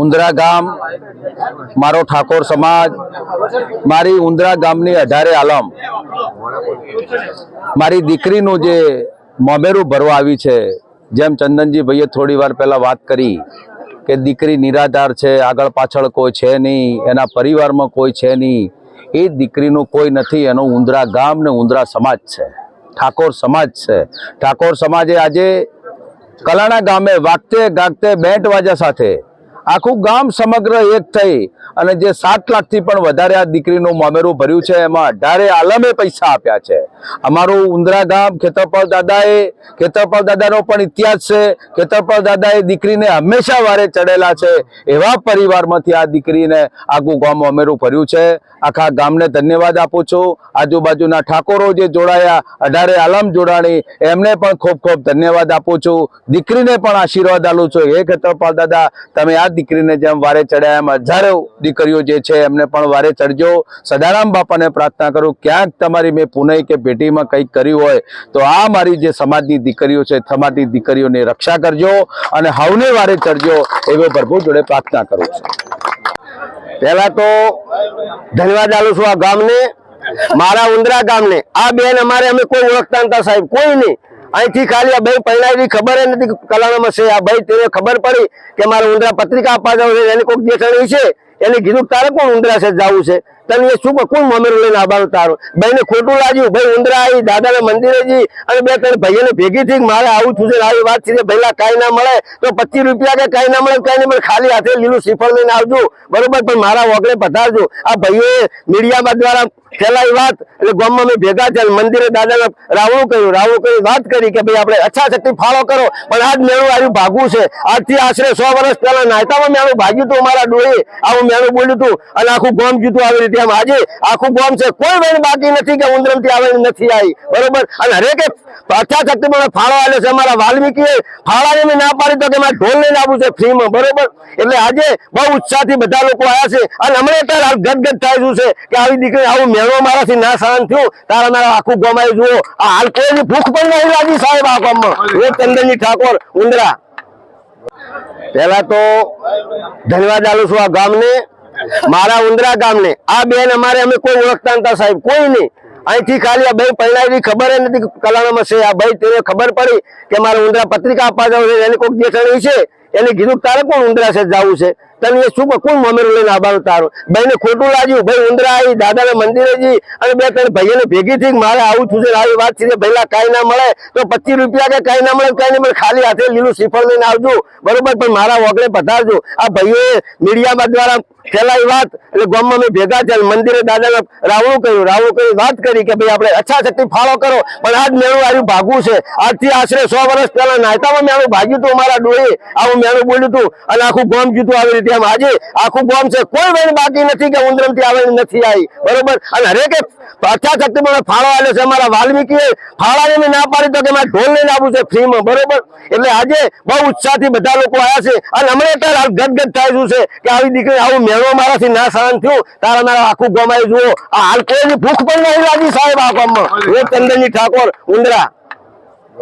ઉંદરા ગામ, મારો ઠાકોર સમાજ, મારી ઉંદરા ગામની અઢારે આલમ. મારી દીકરીનું જે મોમેરું ભરવા આવી છે, જેમ ચંદનજી ભાઈએ થોડી વાર પહેલા વાત કરી કે દીકરી નિરાધાર છે, આગળ પાછળ કોઈ છે નહીં, એના પરિવારમાં કોઈ છે નહીં, એ દીકરીનું કોઈ નથી, એનો ઉંદરા ગામ ને ઉંદરા સમાજ છે. ઠાકોર સમાજ છે. ઠાકોર સમાજે આજે કલાણા ગામે વાગતે ગાગતે બેન્ટ વાજા સાથે આખું ગામ સમગ્ર એક થઈ અને જે સાત લાખથી પણ વધારે આ દીકરીનું મામેરું ભર્યું છે, એમાં અઢારે આલમે પૈસા આપ્યા છે. અમારું ઉંદરા ગામ ખેતરપાલ દાદાએ, ખેતરપાલ દાદાનો પણ ઇતિહાસ છે. ખેતરપાલ દાદાએ દીકરીને હંમેશા વારે ચડેલા છે. એવા પરિવારમાંથી આ દીકરીને આખું ગામ મોમેરું ભર્યું છે. આખા ગામને ધન્યવાદ આપું છું. આજુબાજુના ઠાકોરો જે જોડાયા, અઢારે આલમ જોડાણી, એમને પણ ખૂબ ખૂબ ધન્યવાદ આપું છું. દીકરીને પણ આશીર્વાદ આલું છું. હે ખેતરપાલ દાદા, તમે આ દીકરીને જેમ વારે ચડ્યા એમ હજારો દીકરીઓ જે છે, એમને પણ વારે ચડજો. સદારામ બાપાને પ્રાર્થના કરું, ક્યાંક તમારી મેં પુનઃ કે પેઢીમાં કંઈક કર્યું હોય, તો આ મારી જે સમાજની દીકરીઓ છે તમારી દીકરીઓની રક્ષા કરજો અને હવને વારે ચડજો, એવો પ્રભુ જોડે પ્રાર્થના કરું છું. પહેલા તો ધન્યવાદ આલું છું આ ગામને, મારા ઉંદરા ગામને. આ બેન અમારે અમે કોઈ ઓળખતા નતા સાહેબ, કોઈ નહીં. અહીંથી ખાલી આ ભાઈ પહેલાની ખબર નથી કલાણામાં છે આ ભાઈ, તેને ખબર પડી કે મારે ઉંદરા પત્રિકા આપવા જવું છે, એની કોઈક જેઠાણી છે. એને કીધું તારે કોણ ઉંદરા છે, જવું છે? તને એ શું કોણ મમેરું લઈને આવવાનું તારું? ભાઈને ખોટું લાગ્યું? ભાઈ ઉંદરા આવી, દાદાના મંદિરે જી અને બે ત્રણ ભાઈઓને ભેગી થઈ મારે આવું છું આવી વાત છે ભાઈ કાંઈ ના મળે તો પચીસ રૂપિયા કે કાંઈ ના મળે કાંઈ નહીં મળે. ખાલી હાથે લીલું શ્રીફળ લઈને આવજો. બરોબર? પણ મારા વગડે પધારજો. આ ભાઈઓએ મીડિયામાં દ્વારા ફેલાઈ વાત, એટલે ગામમાં મેં ભેગા થયા, મંદિરે દાદાને રાવણું કર્યું રાવણું કરી વાત કરી કે ભાઈ આપણે અચ્છા શક્તિ ફાળો કરો, પણ આજ મેળું આવ્યું ભાગવું છે. આજથી આશરે સો વર્ષ પહેલા નાયતામાં મેળું ભાગ્યું હતું અમારા ડોળે આવું મેળું બોલ્યું હતું અને આખું ગામ જીતું આવી રીતે આમ આજે આખું ગામ છે, કોઈ વેણ બાકી નથી કે ઉંદરમથી આવે નથી આવી. બરોબર? અને હરેકે અચ્છા શક્તિ મને ફાળો આવ્યો છે અમારા વાલ્મીકીએ. ફાળાની મેં ના પાડી તો કે મારે ઢોલ લઈને આવવું છે ફ્રીમાં, બરોબર? એટલે આજે બહુ ઉત્સાહથી બધા લોકો આવ્યા છે. અને હમણાં અત્યારે ગદગદ થાય છે કે આવી દીકરી આવું મેળો મારાથી ના સહન થયું. તારા મારા આખું ગમાઈ જુઓ. હાલ કોઈની ભૂખ પણ નહીં લાગી સાહેબ આ ગામમાં. ઠાકોર, ઉંદરા. પહેલા તો ધન્યવાદ આલું છું આ ગામને, મારા ઉંદરા ગામને. આ બેન અમારે અમે કોઈ ઓળખતા નતા સાહેબ, કોઈ નહીં. અહીંથી ખાલી આ ભાઈ એવી ખબર નથી કલાણામાં છે આ ભાઈ, તેને ખબર પડી કે મારે ઉંદરા પત્રિકા આપવા જવું છે, એની કોઈક દેખાણી છે. એને કીધું, તારે કોણ ઉંદરા છે જવું છે? તને એ શું કોણ મમેરું લઈને આવવાનું તારું? ભાઈને ખોટું લાગ્યું, ભાઈ, ઉંદરા આવી, દાદાના મંદિરે જઈ અને બે, ત્રણ ભાઈઓને ભેગી થઈ મારે આવું છું આવી વાત છે ભાઈલા કાંઈ ના મળે, તો પચીસ રૂપિયા કે કાંઈ ના મળે, કાંઈ નહીં મળે, ખાલી હાથે લીલું શ્રીફળ લઈને આવજો. બરોબર, પણ મારા વગડે પધારજો. આ ભાઈઓએ મીડિયામાં દ્વારા ફેલાઈ વાત, એટલે ગામમાં મેં ભેગા થયા મંદિરે દાદાને રાવણું કર્યું રાવણું કરી વાત કરી કે ભાઈ આપણે અચ્છા શક્તિ ફાળો કરો, પણ આજ મેળું આવ્યું ભાગવું છે. આજથી આશરે સો વર્ષ પહેલા નાયતામાં મેળું ભાગ્યું હતું અમારા ડોળે, આવું મેળું બોલ્યું હતું. અને આખું ગોમ જીતું આવી રીતે આમ આજે આખું ગોમ છે, કોઈ વેણ બાકી નથી કે ઉંદરમથી આવે નથી આવી. બરોબર? અને હરેકે અચ્છા શક્તિ મને ફાળો આવ્યો છે, અમારા વાલ્મીકીએ ફાળાને ના પાડી તો કે મારે ઢોલ લઈને આવવું છે ફ્રીમાં. બરોબર? એટલે આજે બહુ ઉત્સાહથી બધા લોકો આવ્યા છે. અને હમણાં અત્યારે ગદગદ થાય છે કે આવી દીકરી આવું મેળો મારાથી ના સહન થયું, તારા મારા આખું ગમાઈ જુઓ. હાલ કોઈની ભૂખ પણ નહીં લાગી સાહેબ આ ગામમાં. એ ચંદનજી ઠાકોર, ઉંદરા.